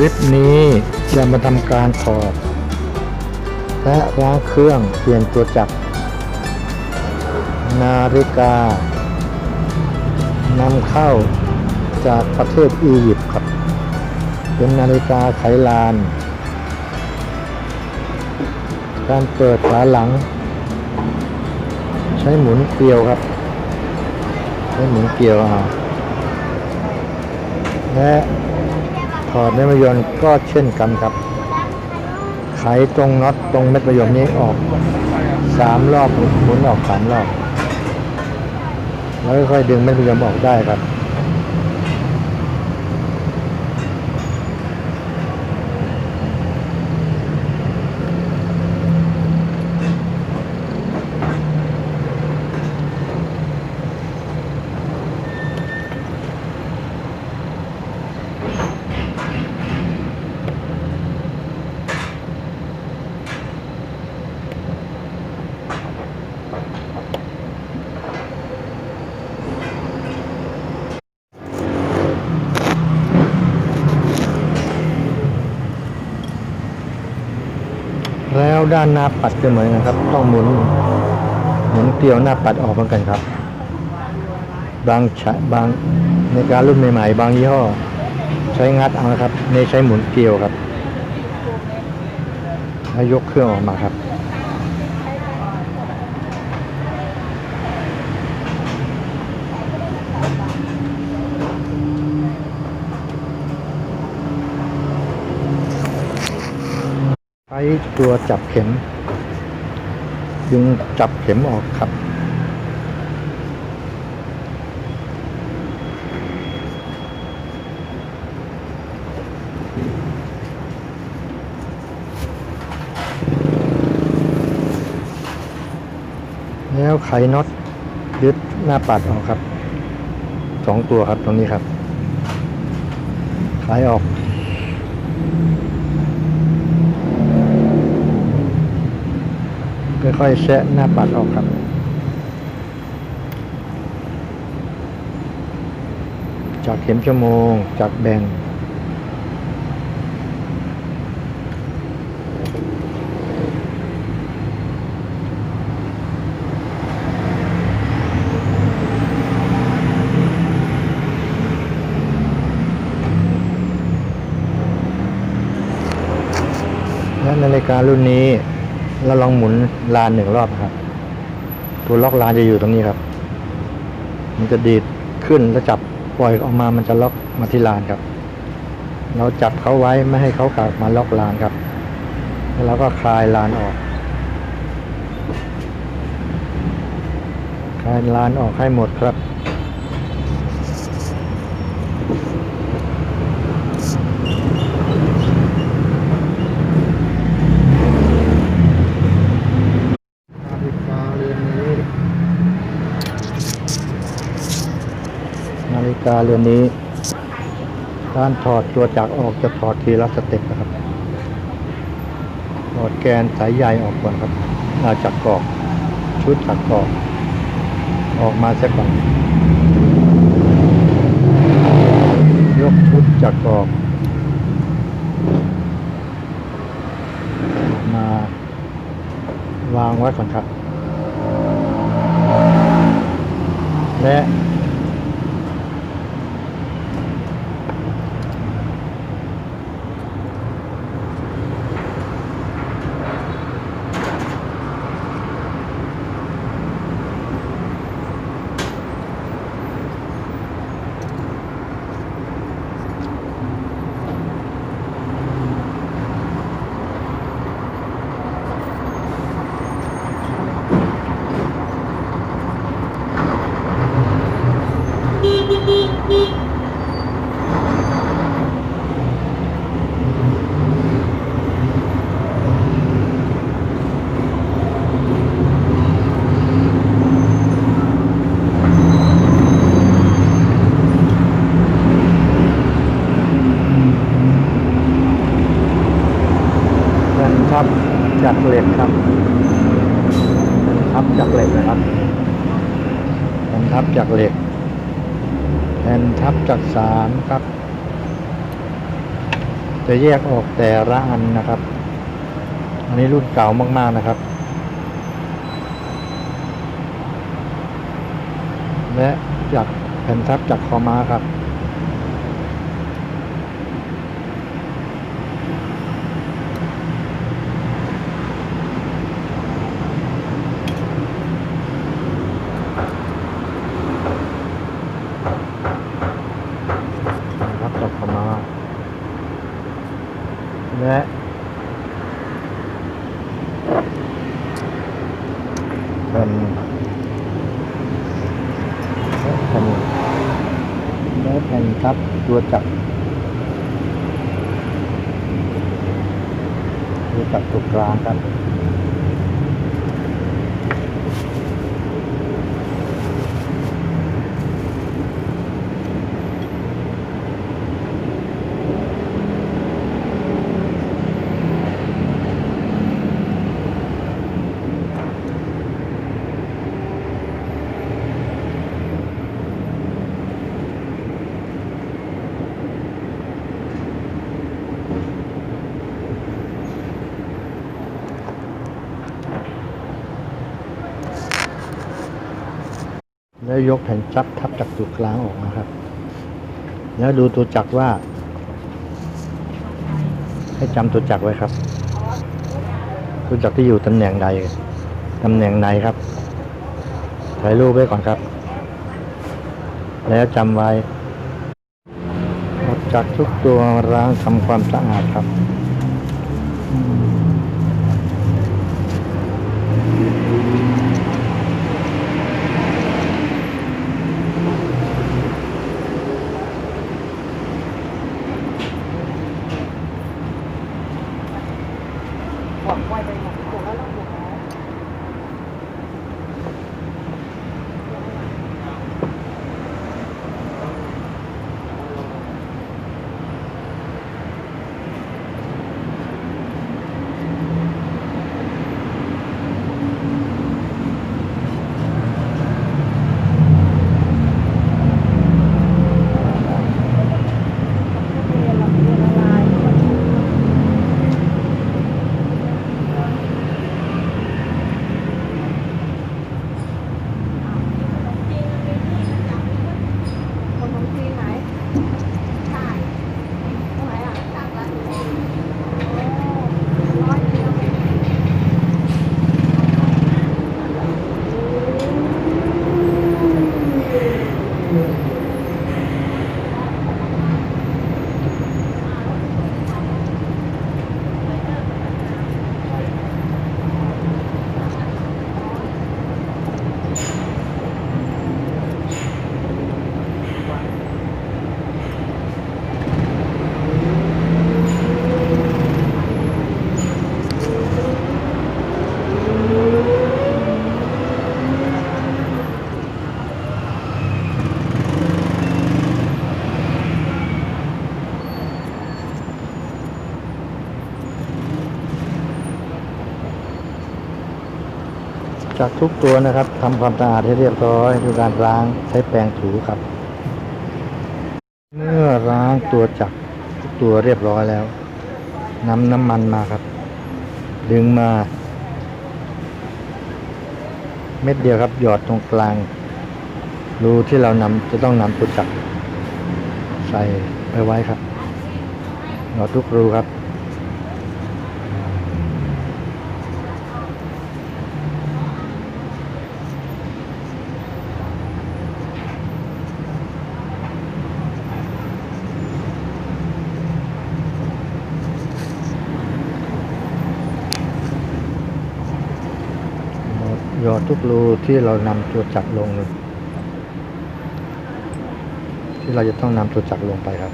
ลิปนี้จะมาทำการถอด และล้างเครื่องเปลี่ยนตัวจักร นาฬิกานำเข้าจากประเทศอียิปต์ครับ เป็นนาฬิกาไขลาน การเปิดฝาหลัง ใช้หมุนเกลียวครับ ใช้หมุนเกลียวเอาและ ถอดเม็ดมะยนก็เช่นกันครับ ไขตรงน็อตตรงเม็ดมะยมนี้ออกสามรอบหมุนหมุนออกสามรอบ แล้วค่อยๆดึงเม็ดมะยมออกได้ครับ แล้ว ด้านหน้าปัดก็เหมือนกันครับ ต้องหมุนหมุนเกลียวหน้าปัดออกเหมือนกันครับ บางชะบางในการรุ่นใหม่ๆ บางยี่ห้อ ใช้งัดเอาครับในใช้หมุนเกลียวครับแล้วยกเครื่องออกมาครับ ตัวจับเข็มดึงจับเข็มออกครับแล้วไขน็อตยึดหน้าปัดออกครับสองตัวครับตรงนี้ครับไขออก ค่อยๆแซะหน้าปัดออกครับ จากเข็มชั่วโมง จากแบ่งและนาฬิการุ่นนี้ เราลองหมุนลานหนึ่งรอบครับ ตัวล็อกลานจะอยู่ตรงนี้ครับ มันจะดีดขึ้นแล้วจับปล่อยออกมามันจะล็อกมาที่ลานครับ เราจับเขาไว้ไม่ให้เขากลับมาล็อกลานครับ แล้วเราก็คลายลานออก คลายลานออกให้หมดครับ นาฬิกาเรือนนี้ นาฬิกาเรือนนี้ การถอดตัวจักรออกจะถอดทีละสเต็ปนะครับ ถอดแกนสายใยออกก่อนครับอาจักรกรอกชุดจักรกรอกออกมาเสียก่อนยกชุดจักรกรอกออกมาวางไว้ก่อนครับ และแผ่นทับจากเหล็กครับแผ่นทับจากเหล็กนะครับแผ่นทับจากเหล็กแผ่นทับ จะแยกออกแต่ละอันนะครับ อันนี้รุ่นเก่ามาก ๆนะครับ และจากแผ่นทับจากคอม้าครับจากคอม้าและเป็นและแผ่น แผ่นทับตัวจับ ตัวจับตัวกลางครับ แล้วยกแผ่นจักรทับจากตัวกลางออกนะครับ แล้วดูตัวจักรว่า ให้จำตัวจักรไว้ครับ ตัวจักรที่อยู่ตำแหน่งใดตำแหน่งไหนครับถ่ายรูปไว้ก่อนครับ แล้วจำไว้จักรทุกตัวล้างทำความสะอาดครับ จากทุกตัวนะครับทำความสะอาดให้เรียบร้อยดูการล้างใช้แปรงถูครับ เมื่อล้างตัวจักทุกตัวเรียบร้อยแล้วนำน้ำมันมาครับ ดึงมา เม็ดเดียวครับหยอดตรงกลางรูที่เรานำจะต้องนำตัวจักใส่ไปไว้ครับหยอดทุกรูครับ หยอด ทุกรูที่เรานำตัวจักรลงเลยที่เราจะต้องนำตัวจักรลงไปครับ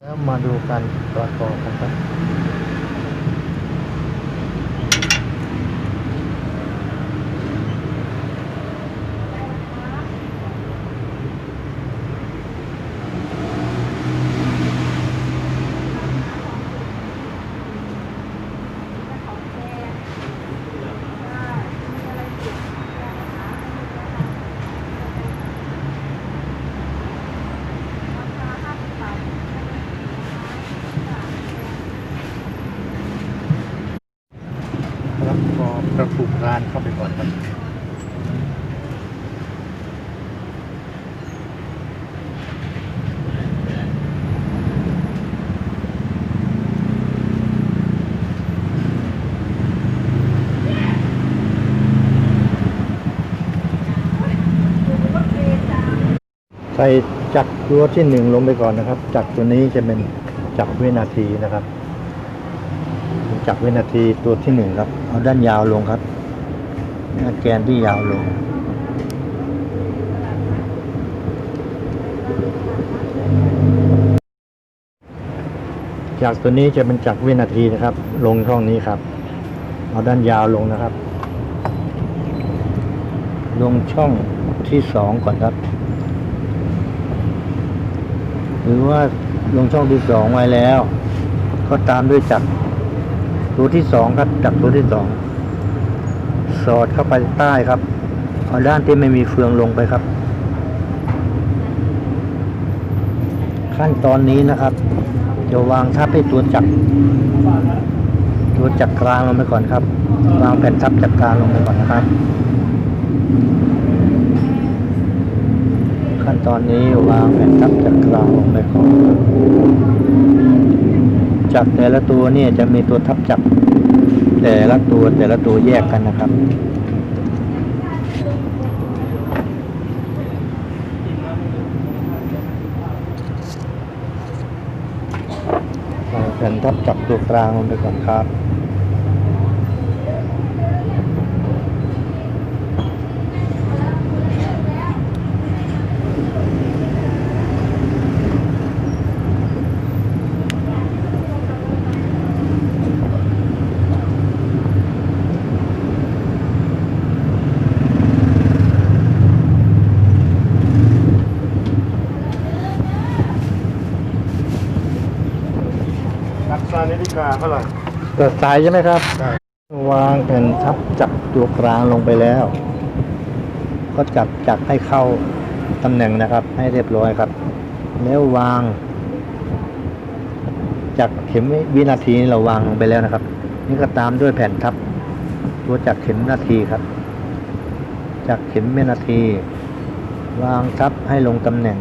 แล้วมาดูการประกอบกันครับ ผูก รานเข้าไปก่อนครับใส่จักรตัวที่หนึ่งลงไปก่อนนะครับ จักรตัวนี้จะเป็นจักรวินาทีนะครับ จักรวินาทีตัวที่หนึ่งครับ เอาด้านยาวลงครับ แกนที่ยาวลง จากตัวนี้จะเป็นจักรวินาทีนะครับ ลงช่องนี้ครับ เอาด้านยาวลงนะครับ ลงช่องที่สองก่อนครับ หรือว่าลงช่องที่สองไว้แล้ว ก็ตามด้วยจักรตัวที่สองครับจักรตัวที่สอง สอดเข้าไปใต้ครับเอาด้านที่ไม่มีเฟืองลงไปครับ ขั้นตอนนี้นะครับ จะวางทับให้ตัวจักรตัวจักรกลางลงไปก่อนครับ วางแผ่นทับจักรกลางลงไปก่อนนะครับ ขั้นตอนนี้วางแผ่นทับจักรกลางลงไปก่อนจักรแต่ละตัวเนี่ยจะมีตัวทับจักร แต่ละตัวแต่ละตัวแยกกันนะครับวางแผ่นทับจับตัวกลางลงไปก่อนครับ รักษานาฬิกาเท่าไหร่เปิดสายใช่ไหมครับได้วางแผ่นทับจับตัวกลางลงไปแล้ว ก็จับจักรให้เข้าตำแหน่งนะครับ ให้เรียบร้อยครับ แล้ววาง จากเข็มวินาทีนี้เราวางลงไปแล้วนะครับ นี่ก็ตามด้วยแผ่นทับ ตัวจักรเข็มนาทีครับ จากเข็มวินาที วางทับให้ลงตำแหน่ง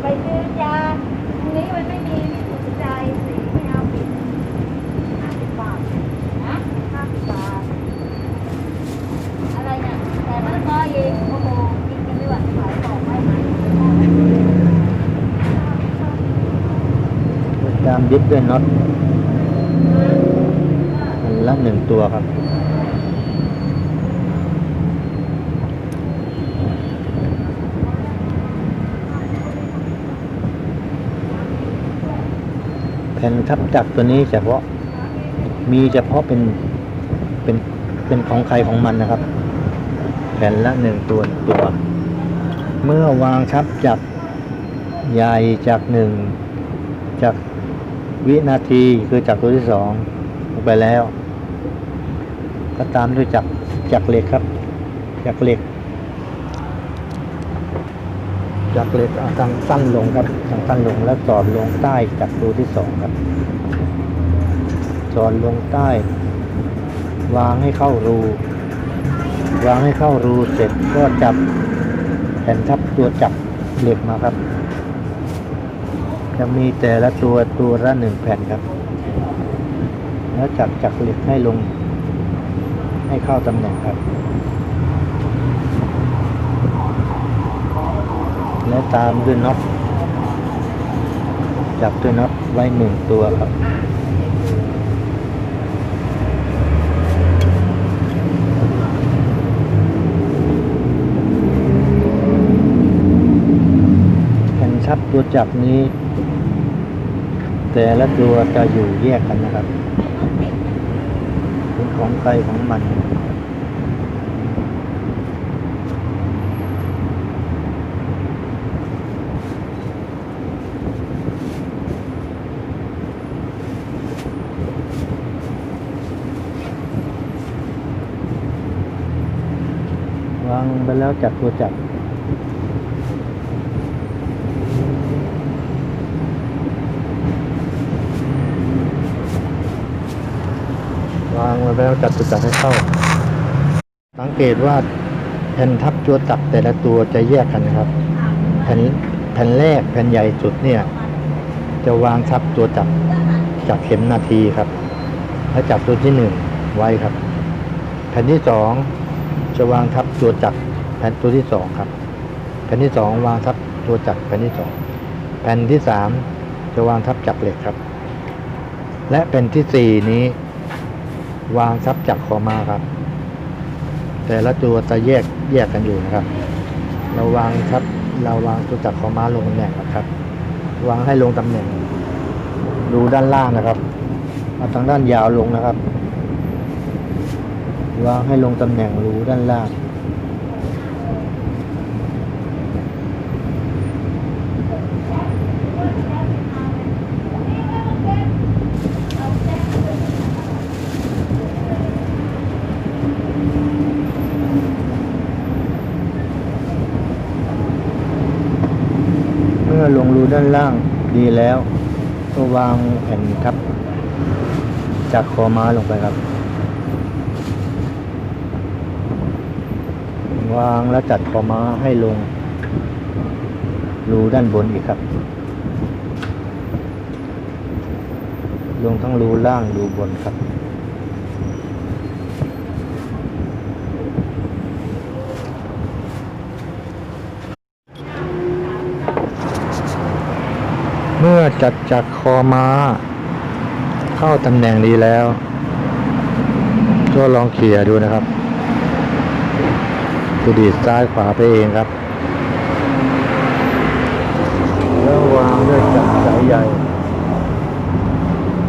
ไปซื้อยาตรงนี้มันไม่มีไม่ถูกใจสีไม่เอาปิดห้าสิบบาทนะห้าสิบบาท อะไรเนี่ยแต่มะละกออีกโอ้โหกินกันไม่ไหวขายของไม่ไหว ตามยึดด้วยน็อตละหนึ่งตัวครับ แผ่นทับจักรตัวนี้เฉพาะ มีเฉพาะเป็น เป็น เป็นของใครของมันนะครับ แผ่นละหนึ่งตัวตัว เมื่อวางทับจักรใหญ่จากหนึ่งจาก วินาทีคือจากตัวที่สองลงไปแล้ว ก็ตามด้วยจักรจักรเหล็กครับ จักรเหล็ก จักรเหล็กเอาทางสั้นลงครับทางสั้นลงแล้วสอดลงใต้จากตัวที่สองครับสอดลงใต้ วางให้เข้ารู วางให้เข้ารูเสร็จก็จับแผ่นทับตัวจับเหล็กมาครับ จะมีแต่ละตัวตัวละหนึ่งแผ่นครับ แล้วจับจักรเหล็กให้ลง ให้เข้าตำแหน่งครับ และตามด้วยน็อตจับด้วยน็อตไว้หนึ่งตัวครับแผ่นชับตัวจับนี้ แต่ละตัวจะอยู่แยกกันนะครับเป็นของใครของมันวางไปแล้วจับตัวจับ วางไว้แล้วจัดจุดจัดให้เข้า สังเกตว่าแผ่นทับตัวจับแต่ละตัวจะแยกกันนะครับ แผ่นแผ่นแรกแผ่นใหญ่สุดเนี่ย จะวางทับตัวจับจากเข็มนาทีครับ แล้วจับตัวที่หนึ่งไว้ครับ แผ่นที่สองจะวางทับตัวจับแผ่นตัวที่สองครับ แผ่นที่สองวางทับตัวจับแผ่นที่สองแผ่นที่สามจะวางทับจักรเหล็กครับ และแผ่นที่สี่นี้ วางทับจักรคอมาครับ แต่ละตัวจะแยกแยกกันอยู่นะครับ เราวางทับเราวางตัวจักรคอมาลงตำแหน่งนะครับ วางให้ลงตำแหน่ง ดูด้านล่างนะครับเอาทางด้านยาวลงนะครับ วางให้ลงตำแหน่งรูด้านล่าง ด้านล่างดีแล้วก็วางแผ่นทับ จากคอม้าลงไปครับ วางแล้วจัดคอม้าให้ลง รูด้านบนอีกครับ ลงทั้งรูล่างรูบนครับ อจัดจากคอม้า เข้าตำแหน่งดีแล้ว ก็ลองเขี่ยดูนะครับจะดีดซ้ายขวาไปเองครับ แล้ววางด้วยจักรสายใหญ่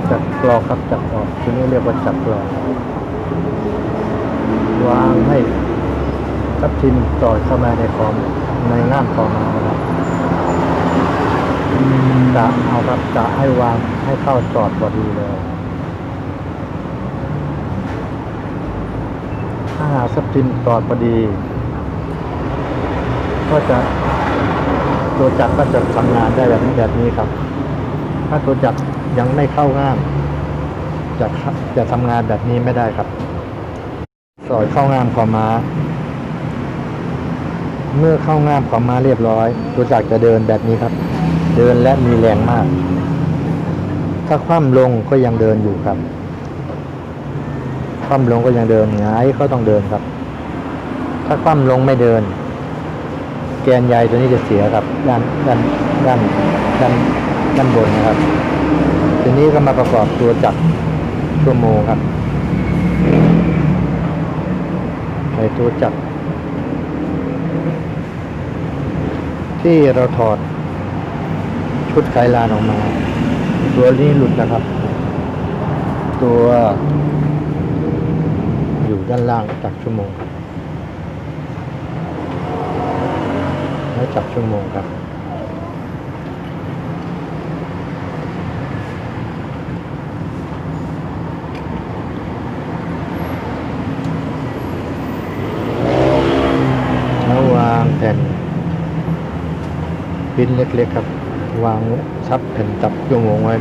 จักรกรอกครับจักรกรอกทีนี้เรียกว่าจักรกรอกวางให้ทับทิมต่อเข้ามาในคอมในง่ามคอมาครับ กะเอาครับกะให้วางให้เข้าจอดพอดีเลย ถ้าหาสปินจอดพอดี ก็จะตัวจักรก็จะทำงานได้แบบนี้แบบนี้ครับ ถ้าตัวจักรยังไม่เข้าง่ามจะจะทำงานแบบนี้ไม่ได้ครับ สอดเข้าง่ามขอม้า เมื่อเข้าง่ามขอม้าเรียบร้อย ตัวจักรจะเดินแบบนี้ครับ เดินและมีแรงมาก ถ้าคว่ำลงก็ยังเดินอยู่ครับ คว่ำลงก็ยังเดินหงายก็ต้องเดินครับ ถ้าคว่ำลงไม่เดิน แกนใยตัวนี้จะเสียครับ ด้านด้านด้านด้านด้านบนนะครับ ทีนี้ก็มาประกอบตัวจักรชั่วโมงครับใส่ตัวจักรที่เราถอด ชุดไกลานออกมา ตัวนี้หลุดนะครับ ตัว อยู่ด้านล่างจักชั่วโมงแล้วจับชั่วโมงครับแล้ววางแผ่นปิ้นเล็กๆครับ วางทับแผ่นจับชั่วงไว้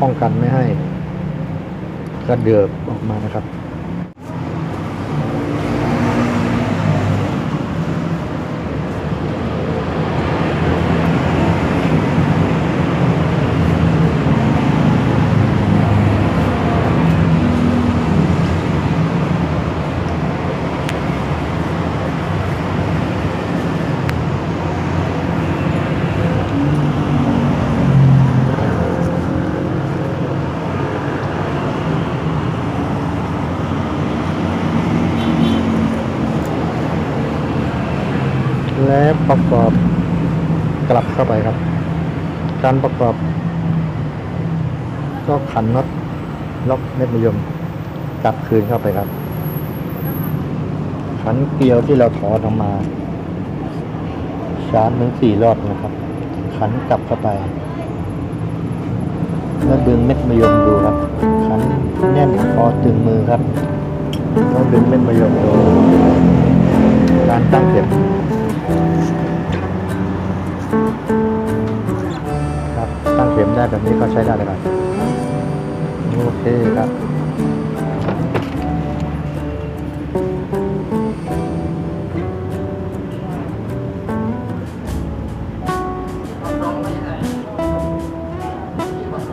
ป้องกันไม่ให้กระเดือบออกมานะครับ และประกอบกลับเข้าไปครับ การประกอบ คันน็อตล็อกเม็ดมะยมกลับคืนเข้าไปครับ ขันเกลียวที่เราถอดออกมาชาร์จถึงสี่รอบนะครับ ขันกลับเข้าไปแล้วดึงเม็ดมะยมดูครับ ขันแน่นพอตึงมือครับแล้วดึงเม็ดมะยมดูการตั้งเข็มครับตั้งเข็มได้แบบนี้ก็ใช้ได้เลยครับ โอเคครับ